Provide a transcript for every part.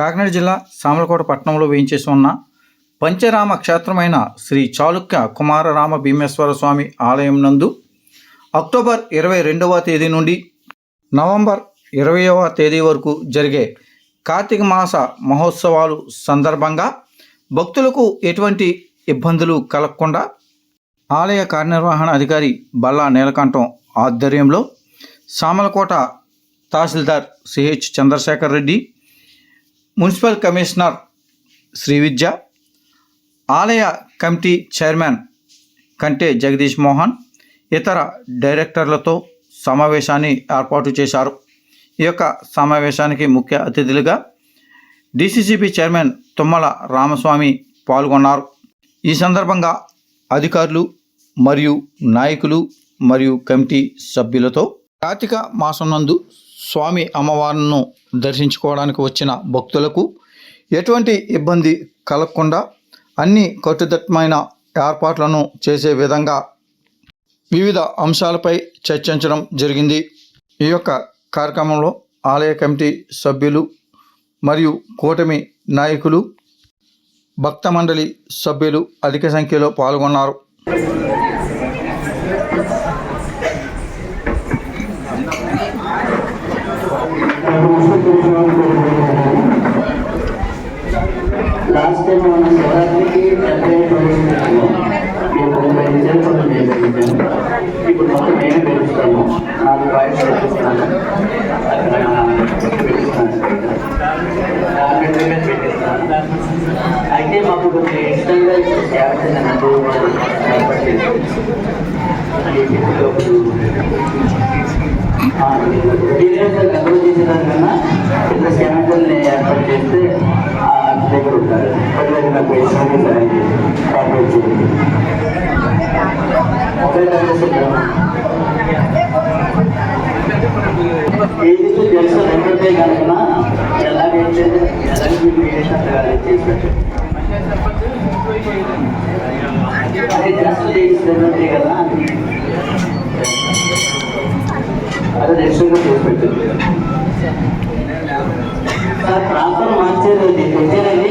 కాకినాడ జిల్లా సామలకోట పట్టణంలో వేయించేసి ఉన్న పంచరామ క్షేత్రమైన శ్రీ చాళుక్య కుమారరామ భీమేశ్వర స్వామి ఆలయం నందు అక్టోబర్ ఇరవై రెండవ తేదీ నుండి నవంబర్ ఇరవయవ తేదీ వరకు జరిగే కార్తీక మాస మహోత్సవాలు సందర్భంగా భక్తులకు ఎటువంటి ఇబ్బందులు కలగకుండా ఆలయ కార్యనిర్వహణ అధికారి బల్లా నీలకంఠం ఆధ్వర్యంలో Samalkot tahsildar CH Chandrasekhar Reddy municipal commissioner Srividya ఆలయ కమిటీ చైర్మన్ కంటే జగదీష్ మోహన్ ఇతర డైరెక్టర్లతో సమావేశాన్ని ఏర్పాటు చేశారు. ఈ యొక్క సమావేశానికి ముఖ్య అతిథులుగా డిసిసిబి చైర్మన్ తుమ్మల రామస్వామి పాల్గొన్నారు. ఈ సందర్భంగా అధికారులు మరియు నాయకులు మరియు కమిటీ సభ్యులతో కార్తీక మాసం నందు స్వామి అమ్మవారిను దర్శించుకోవడానికి వచ్చిన భక్తులకు ఎటువంటి ఇబ్బంది కలగకుండా అన్ని కట్టుదట్టమైన ఏర్పాట్లను చేసే విధంగా వివిధ అంశాలపై చర్చించడం జరిగింది. ఈ యొక్క కార్యక్రమంలో ఆలయ కమిటీ సభ్యులు మరియు కూటమి నాయకులు భక్త మండలి సభ్యులు అధిక సంఖ్యలో పాల్గొన్నారు. లాస్ట్ టైం మన శివరాత్రికి డెబ్బై ఐదు రోజులు పెట్టాము ఇప్పుడు తొంభై నిమిషాలు కొంచెం నేను పెట్టించాను ఇప్పుడు మొత్తం నేనే పెంచుతాను నాకు వాయిస్ పెట్టిస్తాను అక్కడ పెట్టిస్తాను హండ్రెడ్ రూపీస్ పెట్టిస్తాను అయితే మాకు కొంచెం ఇష్టంగా ఇప్పుడు సేవ చేసిన నన్ను ఏర్పాటు చేసి అది ఇప్పుడు గర్వం ప్రజలకు నాకు ఇష్టంగా సహాయం ఏది తెలుసు రెండుంటే కనుక ఎలాగైతే చేసినట్టు అదే జస్ట్ కదా అదే చేసి పెట్టింది సార్ ప్రాంతం మార్చేది అది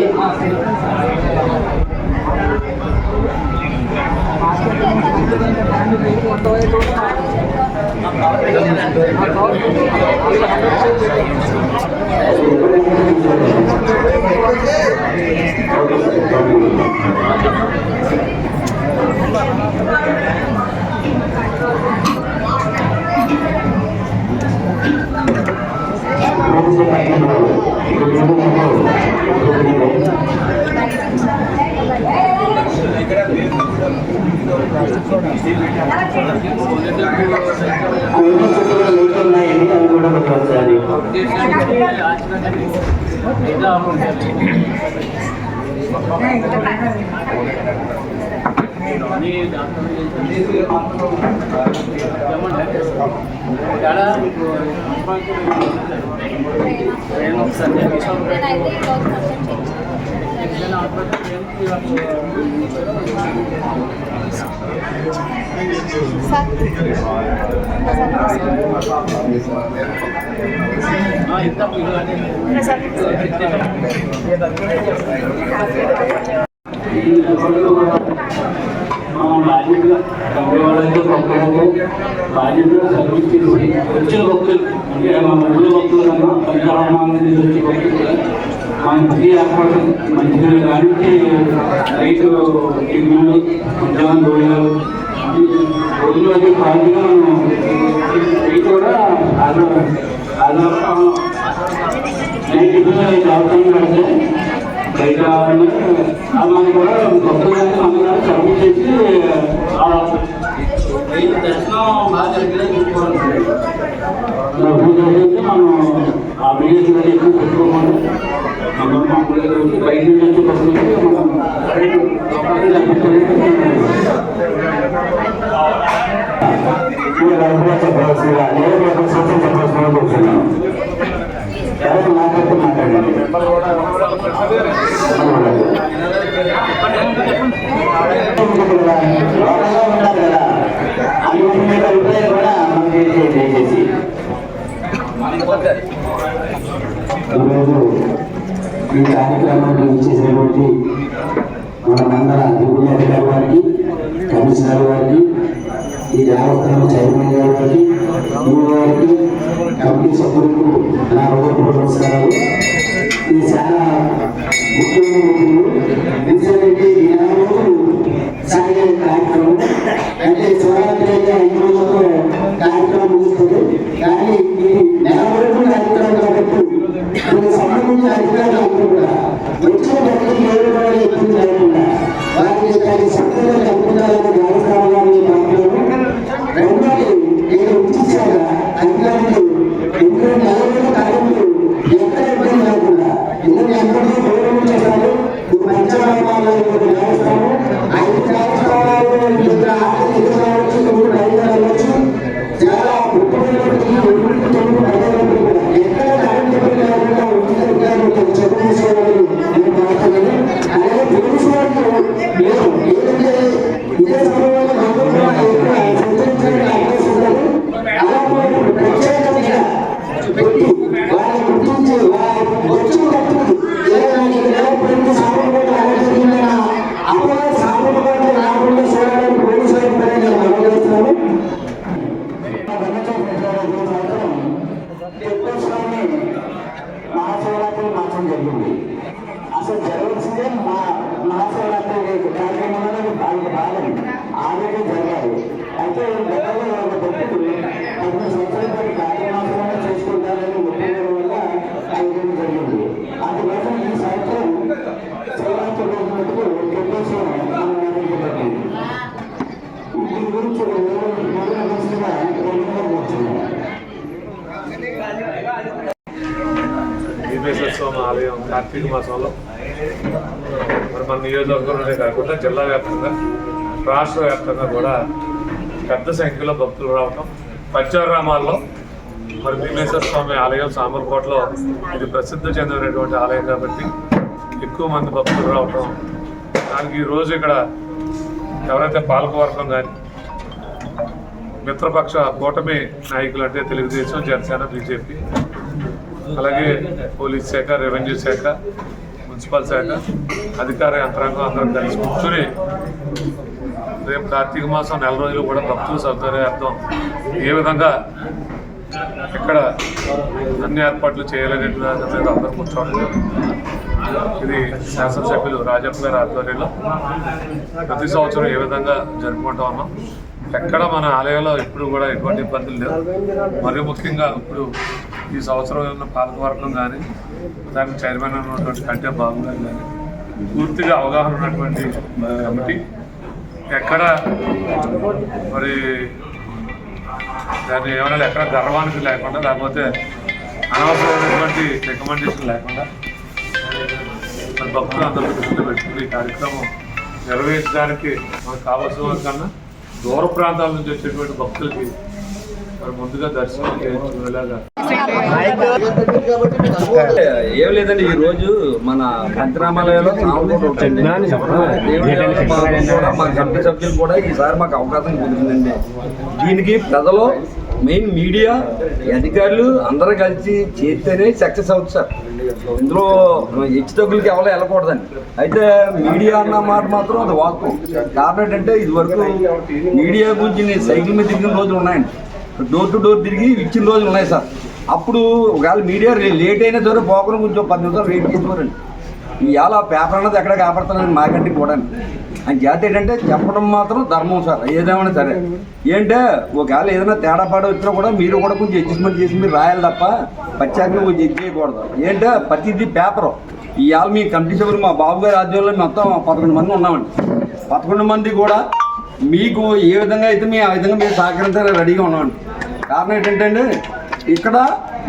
कोणती चुकी लेखन नाही हे अंगोडा बघायचं आहे ఈరోజు మనం బాధ్యతగా పంపేవాళ్ళతో పంపడంతో బాధ్యతగా సర్వీస్ వచ్చిన భక్తులు అంటే మా ఊళ్ళో భక్తులు కన్నా పరిసరాల నుంచి వచ్చే భక్తులు మన ప్రతి ఏర్పాటు మంచిగా కానీ రైతు టిఫిన్లు అది మనం రైతు కూడా ఆధార ఆధార నేను టిఫిన్ జాగ్రత్తగా పెడితే బయట అలాగే కూడా భక్తులు అందరూ సర్వీస్ చేసి దర్శనం బాగా జరిగేలా చూసుకోవాలి. డబ్బులు చేసేసి మనం ఆ బిజినెస్ ఎక్కువ పెట్టుకోమని మనం బయట నుంచి వచ్చి భక్తులకి మనం లోపలికి తప్పించలేదు చెప్పవలసిన నేను చెప్పవలసిన కూర్చున్నాను ఎవరు మాట్లాడుతూ మాట్లాడండి లోపల ఉన్నారు కదా అన్ని మీద అభిప్రాయం కూడా మనకి దయచేసి ఈరోజు ఈ కార్యక్రమాన్ని ఇచ్చేసినటువంటి మన మండల రెవెన్యూ అధికారి వారికి కమిషనర్ వారికి ఈ దేవస్థానం చైర్మన్ గారి వారికి కమిటీ సభ్యులకు నా హృదయపూర్వక నమస్కారాలు. ఈ చాలా ముఖ్యమైన ముఖ్యులు ఎందుకంటే ఈ సాగే కార్యక్రమం అంటే వాళ్ళకి జరగాలి అయితే గతంలో ఒక భక్తుడు పదిహేను సంవత్సరాల పాటు చేసుకుంటారని ఒప్పుకోవడం వల్ల అయ్యడం జరిగింది అందుకోసం ఈ సంవత్సరం శివరాత్రి రోజు మటుకు మనం నిర్వహించబడింది దీని గురించి రెండు స్వామి ఆలయం కార్తీక మాసంలో. మరి మన నియోజకవర్గంలోనే కాకుండా జిల్లా వ్యాప్తంగా రాష్ట్ర వ్యాప్తంగా కూడా పెద్ద సంఖ్యలో భక్తులు రావటం పంచారామాల్లో మరి భీమేశ్వర స్వామి ఆలయం సామర్కోటలో ఇది ప్రసిద్ధి చెందినటువంటి ఆలయం కాబట్టి ఎక్కువ మంది భక్తులు రావటం. దానికి ఈరోజు ఇక్కడ ఎవరైతే పాలకవర్గం కానీ మిత్రపక్ష కూటమి నాయకులు అంటే తెలుగుదేశం జనసేన బీజేపీ అలాగే పోలీస్ శాఖ రెవెన్యూ శాఖ మున్సిపల్ శాఖ అధికార యంత్రాంగం అందరం కలిసి కూర్చొని రేపు కార్తీక మాసం నెల రోజులు కూడా భక్తుల సౌకర్యార్థం ఏ విధంగా ఇక్కడ అన్ని ఏర్పాట్లు చేయాలనే దాని మీద అందరూ కూర్చోవడం ఇది శాసనసభ్యులు రాజప్ప గారి ఆధ్వర్యంలో ప్రతి సంవత్సరం ఏ విధంగా జరుపుకుంటా ఉన్నాం. ఎక్కడ మన ఆలయంలో ఇప్పుడు కూడా ఎటువంటి ఇబ్బందులు లేవు. మరియు ముఖ్యంగా ఇప్పుడు ఈ సంవత్సరం ఉన్న పాలకవర్గం కానీ దానికి చైర్మన్ ఉన్నటువంటి కంటే బాబు గారు కానీ పూర్తిగా అవగాహన ఉన్నటువంటి కమిటీ ఎక్కడ? మరి దాన్ని ఏమైనా ఎక్కడ గర్వానికి లేకుండా లేకపోతే అనవసరమైనటువంటి రికమెండేషన్ లేకుండా మరి భక్తులు అందరూ దృష్టిలో పెట్టుకుని ఈ కార్యక్రమం నిర్వహించడానికి మనకు కావాల్సిన వారి కన్నా దూర ప్రాంతాల నుంచి వచ్చేటువంటి భక్తులకి మరి ముందుగా దర్శనం చేయించుకునేలాగా ఏం లేదండి ఈ రోజు మన పంచనామాలయంలో సాంబార్ దేవుడి మాకు మా కమిటీ సభ్యులు కూడా ఈసారి మాకు అవకాశం కుదిరిందండి. దీనికి ప్రజలు మెయిన్ మీడియా అధికారులు అందరూ కలిసి చేస్తేనే సక్సెస్ అవుతుంది సార్. ఇందులో హెచ్చు తగ్గులకి ఎవరో వెళ్ళకూడదండి. అయితే మీడియా అన్న మాట మాత్రం అది వాస్తవం. కారణం ఏంటంటే ఇది వరకు మీడియా గురించి నేను సైకిల్ మీద తిరిగిన రోజులు ఉన్నాయండి. డోర్ టు డోర్ తిరిగి ఇచ్చిన రోజులు ఉన్నాయి సార్. అప్పుడు ఒకవేళ మీడియా లేట్ అయినా సరే పోకుండా కొంచెం పది నిమిషాలు వెయిట్ చేసుకోరండి ఇవాళ పేపర్ అన్నది ఎక్కడ కాపాడుతున్నాను మాకంటే కూడా. అని చేత ఏంటంటే చెప్పడం మాత్రం ధర్మం సార్ ఏదేమైనా సరే. ఏంటంటే ఒకవేళ ఏదైనా తేడా పాడ వచ్చినా కూడా మీరు కూడా కొంచెం అడ్జస్ట్మెంట్ చేసి మీరు రాయాలి తప్ప పచ్చాక కొంచెం ఇది చేయకూడదు. ఏంటంటే ప్రతిదీ పేపరు ఇవాళ మీ కమిటీ సభ్యులు మా బాబు గారి ఆధ్వర్యంలో మొత్తం పదకొండు మంది ఉన్నామండి. పదకొండు మంది కూడా మీకు ఏ విధంగా అయితే మేము ఆ విధంగా మీరు సహకరించాలని రెడీగా ఉన్నామండి కారణం ఏంటంటే ఇక్కడ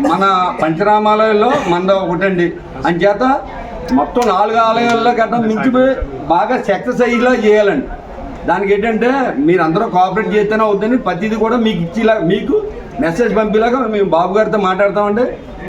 మన పంచరామాలయంలో మన ఒకటండి. అంచేత మొత్తం నాలుగు ఆలయాల్లో గట్రా మించిపోయి బాగా సక్సెస్ అయ్యేలా చేయాలండి. దానికి ఏంటంటే మీరు అందరూ కోఆపరేట్ చేస్తేనే అవుతుందని ప్రతిదీ కూడా మీకు ఇచ్చేలా మీకు మెసేజ్ పంపేలాగా మేము బాబు గారితో మాట్లాడతామండి.